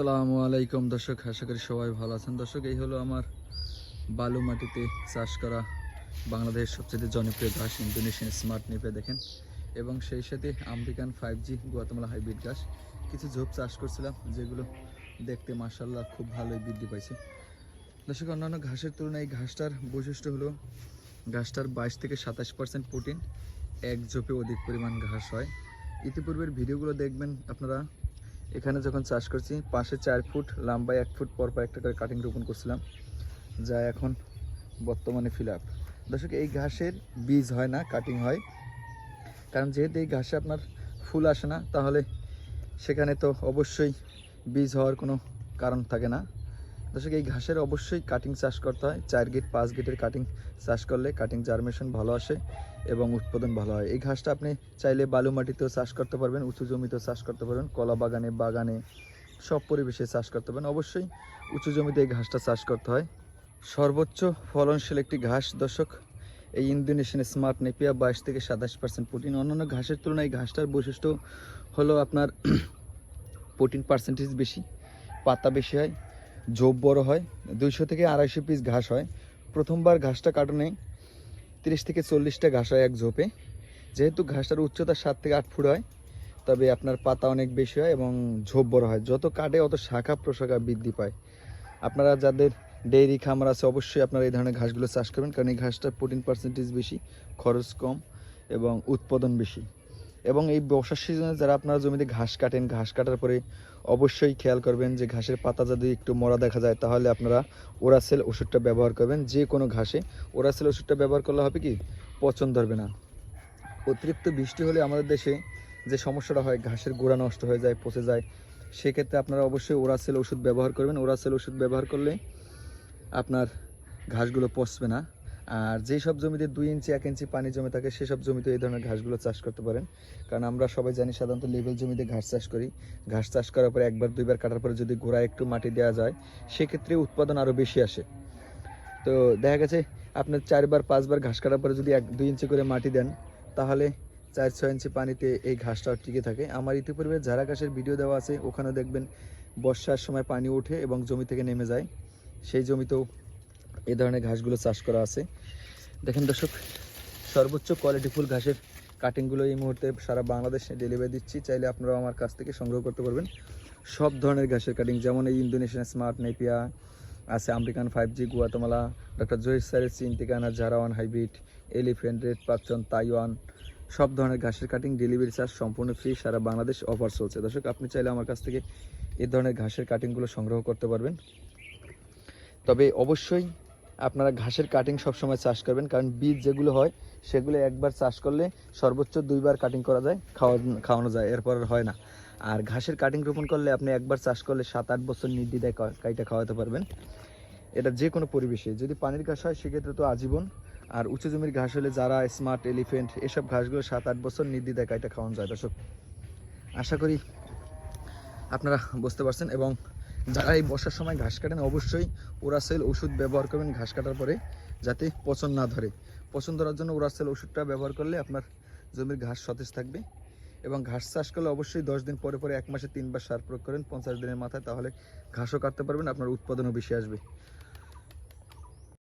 আসসালামু আলাইকুম, দর্শক। আশা করি সবাই ভালো আছেন। দর্শক, এই হলো আমার বালু মাটিতে চাষ করা বাংলাদেশের সবচেয়ে জনপ্রিয় ঘাস, ইন্দোনেশিয়ান স্মার্ট নেপে, দেখেন। এবং সেই সাথে American five G Guatemala hybrid ঘাস। কিছু ঝোপ চাষ করছিলাম, যেগুলো দেখতে মাসাল্লাহ খুব ভালোই বৃদ্ধি পাইছে। দর্শক, অন্যান্য ঘাসের তুলনায় এই ঘাসটার বৈশিষ্ট্য হলো, ঘাসটার বাইশ থেকে সাতাশ পার্সেন্ট প্রোটিন, এক ঝোপে অধিক পরিমাণ ঘাস হয়। ইতিপূর্বের ভিডিওগুলো দেখবেন, আপনারা এখানে যখন চাষ করছি, পাশে চার ফুট লাম্বা এক ফুট, পর পর একটা করে কাটিং রোপণ করছিলাম, যা এখন বর্তমানে ফিল আপ দর্শক, এই ঘাসের বীজ হয় না কাটিং হয়। কারণ যেহেতু এই ঘাসে আপনার ফুল আসে না, তাহলে সেখানে তো অবশ্যই বীজ হওয়ার কোনো কারণ থাকে না। দর্শক, এই ঘাসের অবশ্যই কাটিং চাষ করতে হয়। চার গেট পাঁচ গেটের কাটিং চাষ করলে কাটিং জার্মেশন ভালো আসে এবং উৎপাদন ভালো হয়। এই ঘাসটা আপনি চাইলে বালু মাটিতেও চাষ করতে পারবেন, উঁচু জমিতেও চাষ করতে পারবেন, কলা বাগানে বাগানে, সব পরিবেশে চাষ করতে পারবেন। অবশ্যই উঁচু জমিতে এই ঘাসটা চাষ করতে হয়। সর্বোচ্চ ফলনশীল একটি ঘাস দর্শক, এই ইন্দোনেশিয়ান স্মার্ট নেপিয়া বাইশ থেকে সাতাশ পার্সেন্ট প্রোটিন অন্যান্য ঘাসের তুলনায় এই ঘাসটার বৈশিষ্ট্য হলো আপনার প্রোটিন পার্সেন্টেজ বেশি, পাতা বেশি হয় ঝোপ বড় হয়, দুইশো থেকে আড়াইশো পিস ঘাস হয়। প্রথমবার ঘাসটা কাটনে তিরিশ থেকে চল্লিশটা ঘাস হয় এক ঝোপে। যেহেতু ঘাসটার উচ্চতা সাত থেকে আট ফুট হয়, তবে আপনার পাতা অনেক বেশি হয় এবং ঝোপ বড় হয়। যত কাটে অত শাখা প্রশাখা বৃদ্ধি পায়। আপনারা যাদের ডেইরি খামার আছে, অবশ্যই আপনারা এই ধরনের ঘাসগুলো চাষ করবেন, কারণ এই ঘাসটার প্রোটিন পার্সেন্টেজ বেশি, খরচ কম এবং উৎপাদন বেশি। এবং এই বর্ষার সিজনে যারা আপনারা জমিতে ঘাস কাটেন, ঘাস কাটার পরে অবশ্যই খেয়াল করবেন যে ঘাসের পাতা যদি একটু মরা দেখা যায়, তাহলে আপনারা ওরাসেল ওষুধটা ব্যবহার করবেন। যে কোনো ঘাসে ওরাসেল ওষুধটা ব্যবহার করলে হবে কি? পচন ধরবে না। অতিরিক্ত বৃষ্টি হলে আমাদের দেশে যে সমস্যাটা হয়, ঘাসের গোড়া নষ্ট হয়ে যায়, পচে যায়, সেক্ষেত্রে আপনারা অবশ্যই ওরাসেল ওষুধ ব্যবহার করবেন। ওরাসেল ওষুধ ব্যবহার করলে আপনার ঘাসগুলো পচবে না। আর যেই সব জমিতে দুই ইঞ্চি, এক ইঞ্চি পানি জমে থাকে সেসব জমিতে এই ধরনের ঘাসগুলো চাষ করতে পারেন। কারণ আমরা সবাই জানি সাধারণত লেভেল জমিতে ঘাস চাষ করি। ঘাস চাষ করার পরে একবার, দুইবার কাটার পরে যদি গোড়ায় একটু মাটি দেওয়া যায়, সেক্ষেত্রে উৎপাদন আরও বেশি আসে। তো দেখা গেছে আপনার চারবার, পাঁচবার ঘাস কাটার পরে যদি এক, দুই ইঞ্চি করে মাটি দেন, তাহলে চার, ছয় ইঞ্চি পানিতে এই ঘাসটাও টিকে থাকে। আমার ইতিপূর্বে ঝাড়া ঘাসের ভিডিও দেওয়া আছে ওখানে দেখবেন বর্ষার সময় পানি ওঠে এবং জমি থেকে নেমে যায়। সেই জমিতেও এই ধরনের ঘাসগুলো চাষ করা আছে। দেখেন দর্শক, সর্বোচ্চ কোয়ালিটিফুল ঘাসের কাটিংগুলো এই মুহূর্তে সারা বাংলাদেশে ডেলিভারি দিচ্ছি। চাইলে আপনারাও আমার কাছ থেকে সংগ্রহ করতে পারবেন। সব ধরনের ঘাসের কাটিং যেমন এই ইন্দোনেশিয়ান স্মার্ট নেপিয়া আছে American five G Guatemala doctor Zahir স্যারের চিন্তিকানা জারাওয়ান hybrid elephant red Pakchong Taiwan সব ধরনের ঘাসের কাটিং ডেলিভারি চার্জ সম্পূর্ণ ফ্রি সারা বাংলাদেশ অফার চলছে। দর্শক, আপনি চাইলে আমার কাছ থেকে এ ধরনের ঘাসের কাটিংগুলো সংগ্রহ করতে পারবেন। তবে অবশ্যই আপনারা ঘাসের কাটিং সবসময় চাষ করবেন, কারণ বীজ যেগুলো হয়, সেগুলো একবার চাষ করলে সর্বোচ্চ দুইবার কাটিং করা যায়, খাওয়া, খাওয়ানো যায়, এরপর হয় না। আর ঘাসের কাটিং রোপণ করলে আপনি একবার চাষ করলে সাত আট বছর নির্দ্বিধায় কাইটা খাওয়াতে পারবেন। এটা যে কোনো পরিবেশে, যদি পানির ঘাস হয়, সেক্ষেত্রে তো আজীবন। আর উঁচু জমির ঘাস হলে যারা স্মার্ট এলিফেন্ট এসব ঘাসগুলো সাত আট বছর নির্দ্বিধায় কাইটা খাওয়ানো যায়, দর্শক। আশা করি আপনারা বুঝতে পারছেন এবং যারা এই বর্ষার সময় ঘাস কাটেন, অবশ্যই ওরাসেল ওষুধ ব্যবহার করবেন ঘাস কাটার পরে, যাতে পচন না ধরে। পচন ধরার জন্য ওরাসেল ওষুধটা ব্যবহার করলে আপনার জমির ঘাস সতেজ থাকবে এবং ঘাস চাষ করলে অবশ্যই দশ দিন পরে পরে এক মাসে তিনবার সার প্রয়োগ করেন, পঞ্চাশ দিনের মাথায়, তাহলে ঘাসও কাটতে পারবেন, আপনার উৎপাদনও বেশি আসবে।